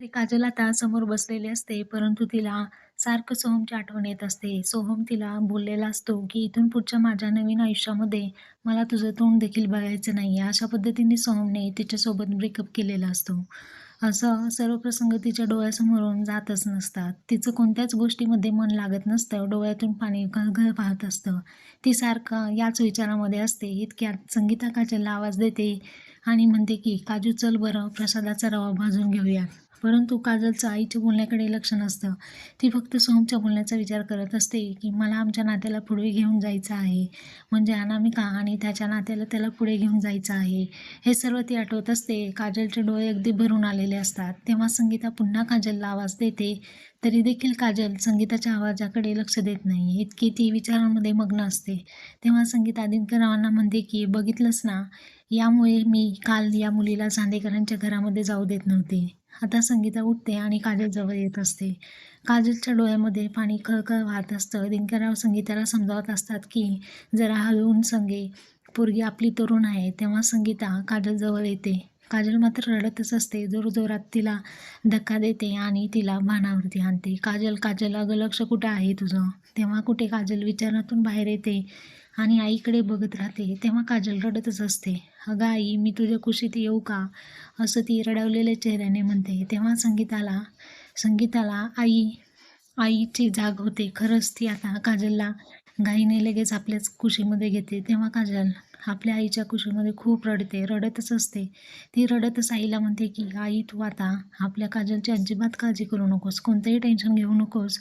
तरी काजल आता समोर बसलेली असते परंतु तिला सारखं सोहमची आठवण येत असते. सोहम तिला बोललेला असतो की इथून पुढच्या माझ्या नवीन आयुष्यामध्ये मला तुझं तोंड देखील बघायचं नाहीये. अशा पद्धतीने सोहमने तिच्यासोबत ब्रेकअप केलेला असतो. असं सर्व प्रसंग तिच्या डोळ्यासमोरून जातच नसतात. तिचं कोणत्याच गोष्टीमध्ये मन लागत नसतं. डोळ्यातून पाणी घळघळ वाहत असतं. ती सारखं याच विचारामध्ये असते. इतक्यात संगीता काजलला आवाज देते आणि म्हणते की काजू चल बरं प्रसादाचा रवा भाजून घेऊयात. परंतु काजलचं आईच्या बोलण्याकडे लक्ष नसतं. ती फक्त सोहमच्या बोलण्याचा विचार करत असते की मला आमच्या नात्याला पुढे घेऊन जायचं आहे. म्हणजे अनामिका आणि त्याच्या नात्याला त्याला पुढे घेऊन जायचं आहे. हे सर्व ती आठवत असते. काजलचे डोळे अगदी भरून आलेले असतात. तेव्हा संगीता पुन्हा काजलला आवाज देते. तरी देखील काजल संगीताच्या आवाजाकडे लक्ष देत नाही. इतकी ती विचारांमध्ये मग्न असते. तेव्हा संगीता दिनकररावांना म्हणते की बघितलंच ना, यामुळे मी काल या मुलीला चांदेकरांच्या घरामध्ये जाऊ देत नव्हते. आता संगीता उठते आणि काजलजवळ येत असते. काजलच्या डोळ्यामध्ये पाणी खळखळ वाहत असतं. दिनकरराव संगीताला समजावत असतात की जरा हलवून संगे, पोरगी आपली तरुण आहे. तेव्हा संगीता काजलजवळ येते. काजल मात्र रडतच असते. जोरजोरात तिला धक्का देते आणि तिला भानावरती आणते. काजल काजल अगं लक्ष कुठं आहे तुझं? तेव्हा कुठे काजल विचारातून बाहेर येते आणि आईकडे बघत राहते. तेव्हा काजल रडतच असते. अगं आई मी तुझ्या कुशीत येऊ का? असं ती रडवलेल्या चेहऱ्याने म्हणते. तेव्हा संगीताला संगीताला आई आईची जाग होते. खरंच ती आता काजलला घाईने लगेच आपल्याच कुशीमध्ये घेते. तेव्हा काजल आपल्या आईच्या कुशीमध्ये खूप रडते. रडतच असते. ती रडतच आईला म्हणते की आई तू आता आपल्या काजलची अजिबात काळजी करू नकोस. कोणतंही टेन्शन घेऊ नकोस.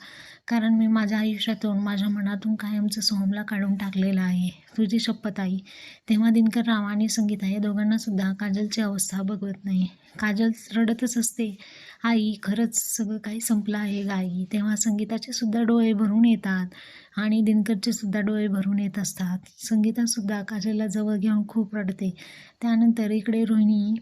कारण मी माझ्या आयुष्यातून, माझ्या मनातून कायमचं सोहमला काढून टाकलेलं आहे. तुझी शपथ आई. तेव्हा दिनकर राव आणि संगीता या दोघांनासुद्धा काजलची अवस्था बघवत नाही. काजल रडतच असते. आई खरंच सगळं काही संपलं आहे गाई तेव्हा संगीताचे सुद्धा डोळे भरून येतात आणि दिनकरचे सुद्धा डोळे भरून येत असतात. संगीतासुद्धा काजलला जवळ घेऊन खूप रडते. त्यानंतर इकडे रोहिणी